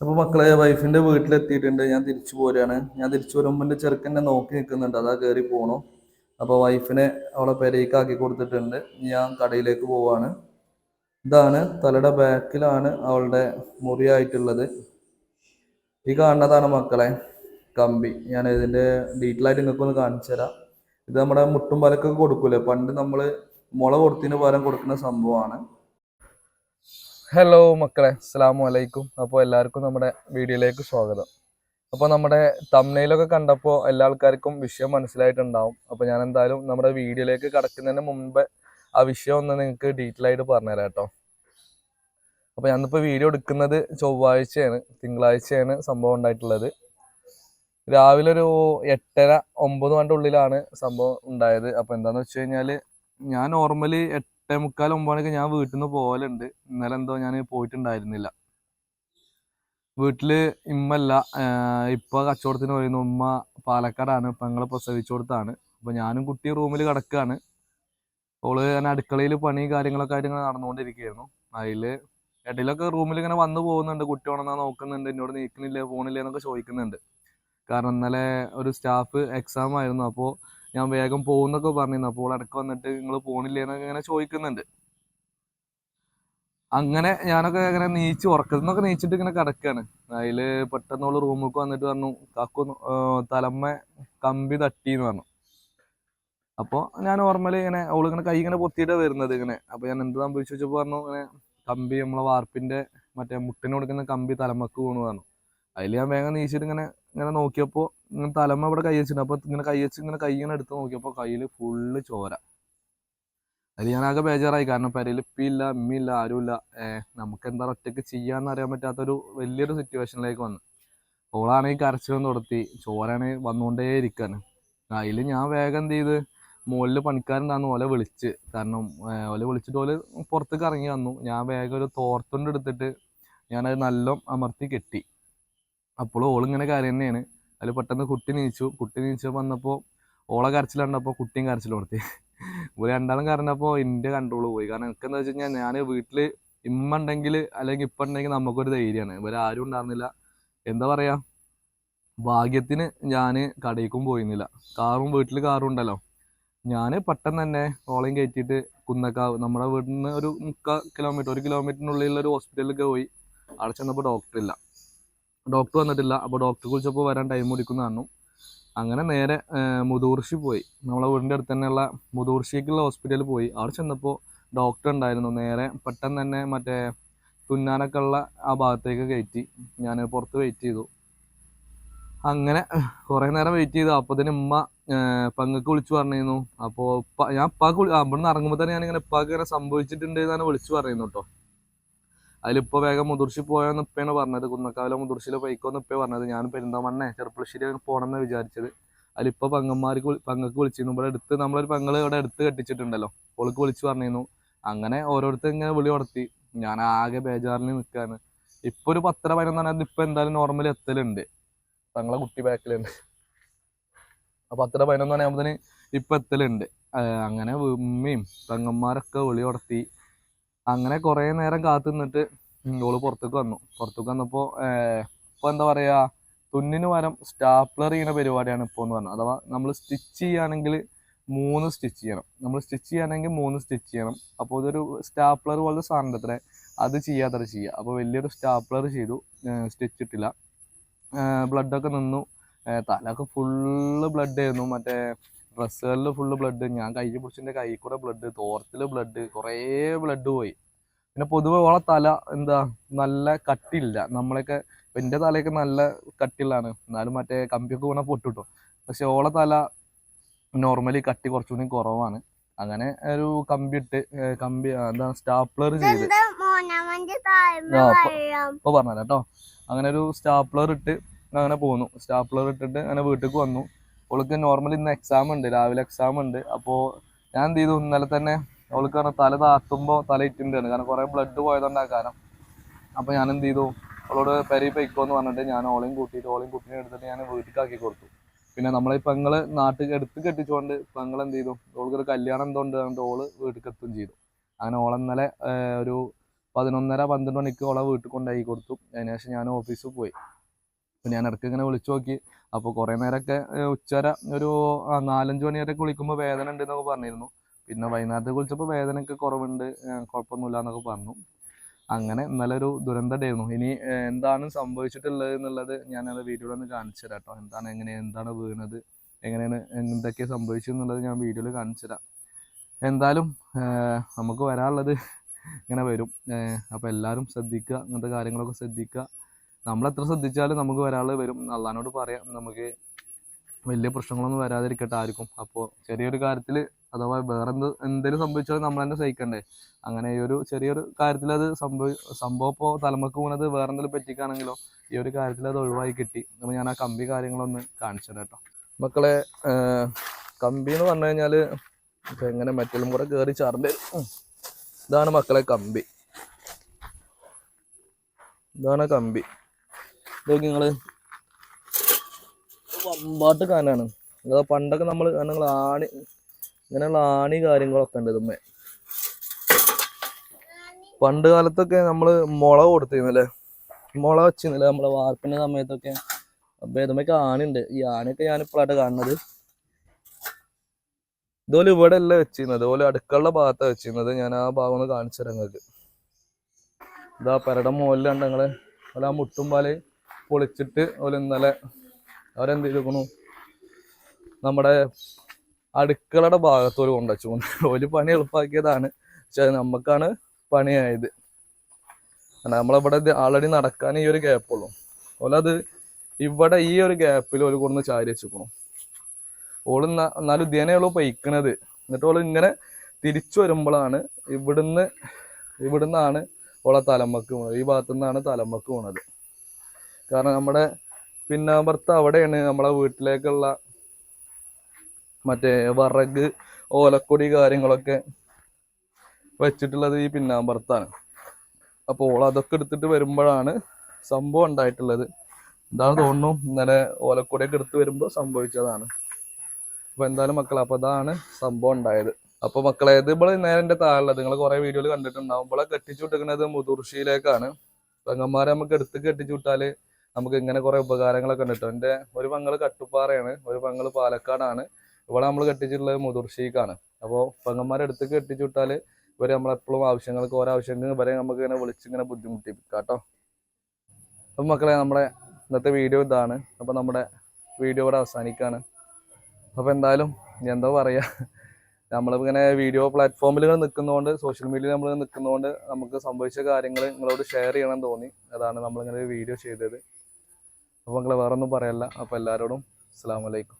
അപ്പൊ മക്കളെ വൈഫിന്റെ വീട്ടിലെത്തിയിട്ടുണ്ട്. ഞാൻ തിരിച്ചു പോരാണ്. ഞാൻ തിരിച്ചു വരുമ്പോൾ എന്റെ ചെറുക്കനെ നോക്കി നിൽക്കുന്നുണ്ട് അതാ കയറി പോണു. അപ്പൊ വൈഫിനെ അവളെ പെരയ്ക്ക് ആക്കി കൊടുത്തിട്ടുണ്ട്. ഞാൻ കടയിലേക്ക് പോവാണ്. ഇതാണ് തലയുടെ ബാക്കിലാണ് അവളുടെ മുറിയായിട്ടുള്ളത്. ഈ കാണുന്നതാണ് മക്കളെ കമ്പി. ഞാൻ ഇതിന്റെ ഡീറ്റെയിൽ ആയിട്ട് നിങ്ങൾക്ക് ഒന്ന് കാണിച്ചു തരാം. ഇത് നമ്മുടെ മുട്ടും പലക്കൊക്കെ കൊടുക്കൂലേ? പണ്ട് നമ്മൾ മുള കൊടുത്തതിന് പകരം കൊടുക്കുന്ന സംഭവമാണ്. ഹലോ മക്കളെ. അസ്സലാമു അലൈക്കും. അപ്പോൾ എല്ലാവർക്കും നമ്മുടെ വീഡിയോയിലേക്ക് സ്വാഗതം. അപ്പോൾ നമ്മുടെ തമ്മനയിലൊക്കെ കണ്ടപ്പോൾ എല്ലാ ആൾക്കാർക്കും വിഷയം മനസ്സിലായിട്ടുണ്ടാവും. അപ്പോൾ ഞാൻ എന്തായാലും നമ്മുടെ വീഡിയോയിലേക്ക് കടക്കുന്നതിന് മുമ്പ് ആ വിഷയം ഒന്ന് നിങ്ങൾക്ക് ഡീറ്റെയിൽ ആയിട്ട് പറഞ്ഞുതരാം കേട്ടോ. അപ്പോൾ ഞാനിപ്പോൾ വീഡിയോ എടുക്കുന്നത് ചൊവ്വാഴ്ചയാണ് തിങ്കളാഴ്ചയാണ് സംഭവം ഉണ്ടായിട്ടുള്ളത്. രാവിലെ ഒരു എട്ടര ഒമ്പത് മണിന്റെ ഉള്ളിലാണ് സംഭവം ഉണ്ടായത്. അപ്പോൾ എന്താണെന്ന് വെച്ച് കഴിഞ്ഞാൽ ഞാൻ നോർമലി എട്ടേ മുക്കാൽ ഒമ്പതിനൊക്കെ മണിക്ക് ഞാൻ വീട്ടിൽ നിന്ന് പോകലുണ്ട് ഇന്നലെ എന്തോ ഞാൻ പോയിട്ടുണ്ടായിരുന്നില്ല. വീട്ടിൽ ഇമ്മല്ല ഇപ്പൊ കച്ചവടത്തിന് പോയിരുന്നു. ഉമ്മ പാലക്കാടാണ്. പെങ്ങളെ പ്രസവിച്ചു കൊടുത്താണ്. അപ്പൊ ഞാനും കുട്ടി റൂമിൽ കിടക്കുകയാണ് ഓൾ ഞാൻ അടുക്കളയിൽ പണി കാര്യങ്ങളൊക്കെ ആയിട്ട് ഇങ്ങനെ നടന്നുകൊണ്ടിരിക്കുകയായിരുന്നു അതിൽ ഇടയിലൊക്കെ റൂമിൽ ഇങ്ങനെ വന്നു പോകുന്നുണ്ട്. കുട്ടി ഉണന്നാ നോക്കുന്നുണ്ട്. എന്നോട് നീക്കുന്നില്ല ഫോണില്ല എന്നൊക്കെ ചോദിക്കുന്നുണ്ട്. കാരണം ഇന്നലെ ഒരു സ്റ്റാഫ് എക്സാം ആയിരുന്നു അപ്പോൾ ഞാൻ വേഗം പോകുന്നൊക്കെ പറഞ്ഞിരുന്നു. അപ്പോൾ ഇടയ്ക്ക് വന്നിട്ട് നിങ്ങൾ പോണില്ലേ എന്നൊക്കെ ഇങ്ങനെ ചോദിക്കുന്നുണ്ട്. അങ്ങനെ ഞാനൊക്കെ ഇങ്ങനെ നീച്ച് ഉറക്കുന്നൊക്കെ നീച്ചിട്ട് ഇങ്ങനെ കിടക്കാണ്. അതിൽ പെട്ടെന്ന് ഓൾ റൂമിലേക്ക് വന്നിട്ട് പറഞ്ഞു കാക്കു തലമ്മ കമ്പി തട്ടി എന്ന് പറഞ്ഞു. അപ്പോൾ ഞാൻ ഓർമ്മയിൽ ഇങ്ങനെ ഓൾ ഇങ്ങനെ കൈ ഇങ്ങനെ പൊത്തിയിട്ടാ വരുന്നത് ഇങ്ങനെ. അപ്പോൾ ഞാൻ എന്ത് സംഭവിച്ചു വെച്ചപ്പോൾ പറഞ്ഞു ഇങ്ങനെ കമ്പി നമ്മളെ വാർപ്പിന്റെ മറ്റേ മുട്ടിന് കൊടുക്കുന്ന കമ്പി തലമക്ക് വീണു പറഞ്ഞു. അതിൽ ഞാൻ വേഗം നീച്ചിട്ട് ഇങ്ങനെ ഇങ്ങനെ നോക്കിയപ്പോൾ ഇങ്ങനെ തലമ ഇവിടെ കൈ വെച്ചിട്ടുണ്ട്. അപ്പോൾ ഇങ്ങനെ കൈ വെച്ച് ഇങ്ങനെ കൈ ഇങ്ങനെ എടുത്ത് നോക്കിയപ്പോൾ കയ്യിൽ ഫുള്ള് ചോര. അതിൽ ഞാൻ ആകെ ബേജാറായി. കാരണം പെരയിൽ ഇപ്പില്ല അമ്മിയില്ല ആരുമില്ല നമുക്ക് എന്താ ഒറ്റയ്ക്ക് ചെയ്യാന്ന് അറിയാൻ പറ്റാത്തൊരു വലിയൊരു സിറ്റുവേഷനിലേക്ക് വന്നു. ഓളാണെങ്കിൽ കരച്ചിലും തുടത്തി ചോരാണെങ്കിൽ വന്നുകൊണ്ടേ ഇരിക്കാണ്. അതിൽ ഞാൻ വേഗം എന്ത് ചെയ്ത് മുകളിൽ പണിക്കാരുണ്ടാന്ന് ഓലെ വിളിച്ച്. കാരണം ഓലെ വിളിച്ചിട്ട് ഓൽ പുറത്തേക്ക് ഇറങ്ങി വന്നു. ഞാൻ വേഗം ഒരു തോർത്തുണ്ട് എടുത്തിട്ട് ഞാനത് നല്ല അമർത്തി കെട്ടി. അപ്പോൾ ഓളിങ്ങനെ കാര്യം തന്നെയാണ്. അതിൽ പെട്ടെന്ന് കുട്ടി നീച്ചു. കുട്ടി നീച്ചു വന്നപ്പോൾ ഓളെ കരച്ചിൽ കണ്ടപ്പോൾ കുട്ടിയും കരച്ചിൽ കൊടുത്തി ഒരു രണ്ടാളും കരഞ്ഞപ്പോൾ എന്റെ കൺട്രോൾ പോയി. കാരണം എനിക്ക് എന്താ വെച്ച് കഴിഞ്ഞാൽ ഞാൻ വീട്ടിൽ ഇമ്മ ഉണ്ടെങ്കിൽ അല്ലെങ്കിൽ ഇപ്പം ഉണ്ടെങ്കിൽ നമുക്കൊരു ധൈര്യമാണ്. ഇവരെ ആരും ഉണ്ടായിരുന്നില്ല. എന്താ പറയുക ഭാഗ്യത്തിന് ഞാൻ കടയിക്കും പോയിരുന്നില്ല. കാറും വീട്ടിൽ കാറും ഉണ്ടല്ലോ. ഞാൻ പെട്ടെന്ന് തന്നെ ഓളയും കയറ്റിയിട്ട് കുന്നക്കാവ് നമ്മുടെ വീട്ടിൽ നിന്ന് ഒരു മുക്കാൽ കിലോമീറ്റർ ഒരു കിലോമീറ്ററിനുള്ളിലുള്ള ഒരു ഹോസ്പിറ്റലിലേക്ക് പോയി. അവിടെ ചെന്നപ്പോൾ ഡോക്ടർ ഇല്ല. ഡോക്ടർ വന്നിട്ടില്ല. അപ്പോൾ ഡോക്ടറെ കുറിച്ചപ്പോൾ വരാൻ ടൈം ഓടിക്കുന്നു പറഞ്ഞു. അങ്ങനെ നേരെ മുതൂർഷി പോയി. നമ്മളെ വീടിന്റെ അടുത്ത് തന്നെയുള്ള മുതൂർഷിക്കുള്ള ഹോസ്പിറ്റലിൽ പോയി. അവിടെ ചെന്നപ്പോൾ ഡോക്ടർ ഉണ്ടായിരുന്നു. നേരെ പെട്ടെന്ന് തന്നെ മറ്റേ തുന്നാനൊക്കെ ഉള്ള ആ ഭാഗത്തേക്ക് കയറ്റി. ഞാൻ പുറത്ത് വെയിറ്റ് ചെയ്തു. അങ്ങനെ കുറേ നേരം വെയിറ്റ് ചെയ്തു. അപ്പോൾ അപ്പത്തിന് ഉമ്മ പങ്കക്ക് വിളിച്ചു പറഞ്ഞിരുന്നു. അപ്പോൾ ഞാൻ ഉപ്പാക്ക് നിന്ന് ഇറങ്ങുമ്പോൾ തന്നെ ഞാനിങ്ങനെ ഉപ്പാക്ക് ഇങ്ങനെ സംഭവിച്ചിട്ടുണ്ട് എന്നാണ് വിളിച്ചു പറയുന്നു കേട്ടോ. അതിലിപ്പോ വേഗം മുതിർച്ചി പോയെന്ന് ഇപ്പയാണ് പറഞ്ഞത്. കുന്നക്കാവിലെ മുതിർച്ചിയിൽ പോയിക്കോന്ന് ഇപ്പേ പറഞ്ഞത്. ഞാൻ പെരുന്തമണ്ണെ ചെറുപ്പശ്ശേരി പോകണമെന്ന് വിചാരിച്ചത്. അതിലിപ്പോ പങ്ങന്മാർക്ക് പങ്ങക്ക് വിളിച്ചിരുന്നു. ഇവിടെ എടുത്ത് നമ്മളൊരു പങ്ങൾ ഇവിടെ എടുത്ത് കെട്ടിച്ചിട്ടുണ്ടല്ലോ. ഓൾക്ക് വിളിച്ചു പറഞ്ഞിരുന്നു. അങ്ങനെ ഓരോരുത്തർ ഇങ്ങനെ വിളി നടത്തി. ഞാൻ ആകെ ബേജാറിൽ നിൽക്കാണ് ഇപ്പൊ ഒരു പത്തര പതിനൊന്നാണ് ഇപ്പൊ എന്തായാലും നോർമലി എത്തലുണ്ട്. പങ്ങളെ കുട്ടി ബാക്കിലുണ്ട്. അപ്പൊ പത്തര പതിനൊന്ന് മണിയാകുമ്പോൾ ഇപ്പൊ എത്തലുണ്ട്. അങ്ങനെ ഉമ്മയും പെങ്ങന്മാരൊക്കെ വിളി നടത്തി. അങ്ങനെ കുറേ നേരം കാത്തു നിന്നിട്ട് ഓൾ പുറത്തേക്ക് വന്നു. പുറത്തേക്ക് വന്നപ്പോൾ ഇപ്പോൾ എന്താ പറയുക തുന്നിന് പകരം സ്റ്റാപ്ലർ ചെയ്യുന്ന പരിപാടിയാണ് ഇപ്പോൾ എന്ന് പറഞ്ഞത്. അഥവാ നമ്മൾ സ്റ്റിച്ച് ചെയ്യുകയാണെങ്കിൽ മൂന്ന് സ്റ്റിച്ച് ചെയ്യണം. നമ്മൾ സ്റ്റിച്ച് ചെയ്യാനെങ്കിൽ മൂന്ന് സ്റ്റിച്ച് ചെയ്യണം. അപ്പോൾ ഇതൊരു സ്റ്റാപ്ലർ പോലത്തെ സാധനം അത്ര അത് ചെയ്യാത്തത് ചെയ്യുക അപ്പോൾ വലിയൊരു സ്റ്റാപ്ലർ ചെയ്തു. സ്റ്റിച്ച് ഇട്ടില്ല. ബ്ലഡൊക്കെ നിന്നു. തലയൊക്കെ ഫുള്ള് ബ്ലഡ് ആയിരുന്നു മറ്റേ ഡ്രസ്സുകളിൽ ഫുള്ള് ബ്ലഡ് ഞാൻ കൈ പിടിച്ചിന്റെ കൈ കൂടെ ബ്ലഡ് തോർത്തിൽ ബ്ലഡ് കുറേ ബ്ലഡ് പോയി. പിന്നെ പൊതുവെ ഓളെ തല എന്താ നല്ല കട്ടിയില്ല. നമ്മളൊക്കെ എന്റെ തലയൊക്കെ നല്ല കട്ടിലാണ് എന്നാലും മറ്റേ കമ്പിയൊക്കെ വീണാൽ പൊട്ടിട്ടു. പക്ഷെ ഓളെ തല നോർമലി കട്ടി കുറച്ചുകൂടി കുറവാണ്. അങ്ങനെ ഒരു കമ്പി ഇട്ട് കമ്പി എന്താ സ്റ്റാപ്ലർ ചെയ്ത്. ഇപ്പൊ പറഞ്ഞല്ലോ കേട്ടോ. അങ്ങനെ ഒരു സ്റ്റാപ്ലർ ഇട്ട് അങ്ങനെ പോന്നു. സ്റ്റാപ്ലർ ഇട്ടിട്ട് അങ്ങനെ വീട്ടിലേക്ക് വന്നു. അവൾക്ക് നോർമലി ഇന്ന് എക്സാം ഉണ്ട് രാവിലെ എക്സാം ഉണ്ട്. അപ്പോൾ ഞാൻ എന്ത് ചെയ്തു? ഇന്നലെ തന്നെ അവൾക്ക് കാരണം തല താത്തുമ്പോൾ തല ഇറ്റിന്റെയാണ് കാരണം കുറേ ബ്ലഡ് പോയതുകൊണ്ടാ കാരണം. അപ്പോൾ ഞാൻ എന്ത് ചെയ്തു? അവളോട് പെരി പൊയ്ക്കോന്ന് പറഞ്ഞിട്ട് ഞാൻ ഓളെയും കൂട്ടിയിട്ട് ഓളെയും കുട്ടീനെ എടുത്തിട്ട് ഞാൻ വീട്ടിലേക്കാക്കി കൊടുത്തു. പിന്നെ നമ്മളെ പെങ്ങൾ നാട്ടിൽ എടുത്ത് കെട്ടിച്ചുകൊണ്ട് പെങ്ങൾ എന്ത് ചെയ്തു? ഓൾക്കൊരു കല്യാണം എന്തുകൊണ്ട് പറഞ്ഞിട്ട് ഓൾ വീട്ടിൽ എത്തും ചെയ്തു. അങ്ങനെ ഓളെ ഇന്നലെ ഒരു പതിനൊന്നര പന്ത്രണ്ട് മണിക്ക് ഓളെ വീട്ടിൽ കൊണ്ടാക്കി കൊടുത്തു. അതിനുശേഷം ഞാൻ ഓഫീസിൽ പോയി. അപ്പോൾ ഞാൻ ഇടയ്ക്ക് ഇങ്ങനെ വിളിച്ചു നോക്കി. അപ്പോൾ കുറേ നേരമൊക്കെ ഉച്ചവര ഒരു നാലഞ്ച് മണി വരെ കുളിക്കുമ്പോൾ വേദന ഉണ്ട് എന്നൊക്കെ പറഞ്ഞിരുന്നു. പിന്നെ വൈകുന്നേരത്തെ കുളിച്ചപ്പോൾ വേദനയൊക്കെ കുറവുണ്ട് കുഴപ്പമൊന്നുമില്ല എന്നൊക്കെ പറഞ്ഞു. അങ്ങനെ ഇന്നലെ ഒരു ദുരന്തമായിരുന്നു ഇനി എന്താണ് സംഭവിച്ചിട്ടുള്ളത് എന്നുള്ളത് ഞാൻ അത് വീഡിയോയിൽ ഒന്ന് കാണിച്ചു തരാം കേട്ടോ. എന്താണ് എങ്ങനെ എന്താണ് വീണത് എങ്ങനെയാണ് എന്തൊക്കെ സംഭവിച്ചു എന്നുള്ളത് ഞാൻ വീഡിയോയിൽ കാണിച്ചു തരാം. എന്തായാലും നമുക്ക് വരാനുള്ളത് ഇങ്ങനെ വരും. അപ്പോൾ എല്ലാവരും ശ്രദ്ധിക്കുക അങ്ങനത്തെ കാര്യങ്ങളൊക്കെ ശ്രദ്ധിക്കുക. നമ്മൾ എത്ര ശ്രദ്ധിച്ചാലും നമുക്ക് ഒരാൾ വരും. അള്ളഹാനോട് പറയാം നമുക്ക് വലിയ പ്രശ്നങ്ങളൊന്നും വരാതിരിക്കട്ടെ ആർക്കും. അപ്പോൾ ചെറിയൊരു കാര്യത്തിൽ അഥവാ വേറെ എന്ത് എന്തെങ്കിലും സംഭവിച്ചാലും നമ്മൾ തന്നെ സഹിക്കണ്ടേ? അങ്ങനെ ഈ ഒരു ചെറിയൊരു കാര്യത്തിൽ അത് സംഭവി സംഭവം ഇപ്പോൾ തലമുക്ക് പോകുന്നത് വേറെ എന്തെങ്കിലും പറ്റിക്കാണെങ്കിലോ ഈ ഒരു കാര്യത്തിൽ അത് ഒഴിവായി കിട്ടി. അപ്പോൾ ഞാൻ ആ കമ്പി കാര്യങ്ങളൊന്ന് കാണിച്ചു കേട്ടോ. മക്കളെ കമ്പി എന്ന് പറഞ്ഞു കഴിഞ്ഞാൽ ഇപ്പം എങ്ങനെ മറ്റെല്ലാം കൂടെ കയറി ചാർണ്ട് ഇതാണ് മക്കളെ കമ്പി. ഇതാണ് കമ്പി. നോക്കി വമ്പാട്ട് കാനാണ്. അതാ പണ്ടൊക്കെ നമ്മൾ നിങ്ങൾ ആണി ഇങ്ങനെയുള്ള ആണി കാര്യങ്ങളൊക്കെ ഉണ്ട് ഇതുമ്മേ. പണ്ട് കാലത്തൊക്കെ നമ്മൾ മുള കൊടുത്തിരുന്നല്ലേ? മുള വെച്ചിരുന്നില്ല നമ്മളെ വാർപ്പിന്റെ സമയത്തൊക്കെ? അപ്പം ഇതുമ്മയൊക്കെ ആണിണ്ട്. ഈ ആണിയൊക്കെ ഞാൻ ഇപ്പോഴാണ് കാണുന്നത്. ഇതുപോലെ ഇവിടെ അല്ല വെച്ചിരുന്നത്. ഇതുപോലെ അടുക്കളുടെ ഭാഗത്താണ് വെച്ചിരുന്നത്. ഞാൻ ആ ഭാഗം ഒന്ന് കാണിച്ചു തരാം നിങ്ങൾക്ക് ഇതാ പരട മുകളിലുണ്ട് ഞങ്ങൾ അല്ല ആ മുട്ടും പാൽ പൊളിച്ചിട്ട് ഓൽ ഇന്നലെ അവരെന്ത് ചെയ്തിരിക്കണു നമ്മുടെ അടുക്കളയുടെ ഭാഗത്തോട് കൊണ്ടുവച്ചു ഓൽ പണി എളുപ്പാക്കിയതാണ്. പക്ഷെ അത് നമുക്കാണ് പണിയായത്. നമ്മളിവിടെ ആൾറെഡി നടക്കാൻ ഈ ഒരു ഗ്യാപ്പുള്ളൂ അത് ഇവിടെ ഈ ഒരു ഗ്യാപ്പിൽ ഒരു കൊണ്ട് ചാരി വെച്ചിരിക്കണു ഓൾ എന്നാലും ഇതേനെയുള്ളൂ പൈക്കണത്. എന്നിട്ട് ഓൾ ഇങ്ങനെ തിരിച്ചു വരുമ്പോഴാണ് ഇവിടുന്ന് ഇവിടുന്നാണ് ഓളെ തലമക്ക് പോണത് ഈ ഭാഗത്തു നിന്നാണ് തലമക്ക് വീണത്. കാരണം നമ്മുടെ പിന്നാമ്പുറത്ത് അവിടെയാണ് നമ്മളെ വീട്ടിലേക്കുള്ള മറ്റേ വിറക് ഓലക്കൊടി കാര്യങ്ങളൊക്കെ വെച്ചിട്ടുള്ളത് ഈ പിന്നാമ്പുറത്താണ്. അപ്പോൾ ഓൾ അതൊക്കെ എടുത്തിട്ട് വരുമ്പോഴാണ് സംഭവം ഉണ്ടായിട്ടുള്ളത്. എന്താണ് തോന്നുന്നു ഇന്നലെ ഓലക്കൊടിയൊക്കെ എടുത്ത് വരുമ്പോൾ സംഭവിച്ചതാണ്. അപ്പൊ എന്തായാലും മക്കളെ അപ്പൊ അതാണ് സംഭവം ഉണ്ടായത്. അപ്പൊ മക്കളെ ഇത് ഇവിടെ നേരെ താഴെ നിങ്ങൾ കുറെ വീഡിയോയിൽ കണ്ടിട്ടുണ്ടാവും. ഇവിടെ കെട്ടിച്ചു വിട്ടിരിക്കുന്നത് മുതിർഷിയിലേക്കാണ്. പെങ്ങന്മാരെ നമുക്ക് എടുത്ത് കെട്ടിച്ചു വിട്ടാൽ നമുക്ക് ഇങ്ങനെ കുറെ ഉപകാരങ്ങളൊക്കെ ഉണ്ട് കേട്ടോ എന്റെ ഒരു പങ്ങൾ കട്ടുപ്പാറയാണ്. ഒരു പങ്ങൾ പാലക്കാടാണ്. ഇവിടെ നമ്മൾ കെട്ടിച്ചിട്ടുള്ളത് മുതിർഷീക്കാണ് അപ്പോൾ പെങ്ങന്മാരെ അടുത്ത് കെട്ടിച്ചു വിട്ടാൽ ഇവർ നമ്മളെപ്പോഴും ആവശ്യങ്ങൾക്ക് ഓരോ ആവശ്യങ്ങൾക്ക് വരെ നമുക്ക് ഇങ്ങനെ വിളിച്ച് ഇങ്ങനെ ബുദ്ധിമുട്ടിപ്പിക്കാം കേട്ടോ അപ്പം മക്കളെ നമ്മുടെ ഇന്നത്തെ വീഡിയോ ഇതാണ്. അപ്പം നമ്മുടെ വീഡിയോ ഇവിടെ അവസാനിക്കാണ്. അപ്പോൾ എന്തായാലും എന്താ പറയുക നമ്മളിങ്ങനെ വീഡിയോ പ്ലാറ്റ്ഫോമിൽ നിൽക്കുന്നതുകൊണ്ട് സോഷ്യൽ മീഡിയയിൽ നമ്മൾ നിൽക്കുന്നതുകൊണ്ട് നമുക്ക് സംഭവിച്ച കാര്യങ്ങൾ നിങ്ങളോട് ഷെയർ ചെയ്യണം തോന്നി. അതാണ് നമ്മളിങ്ങനെ ഒരു വീഡിയോ ചെയ്തത്. അപ്പോൾ നിങ്ങൾ വേറൊന്നും പറയല്ല. അപ്പോൾ എല്ലാവരോടും അസ്സാം വലൈക്കും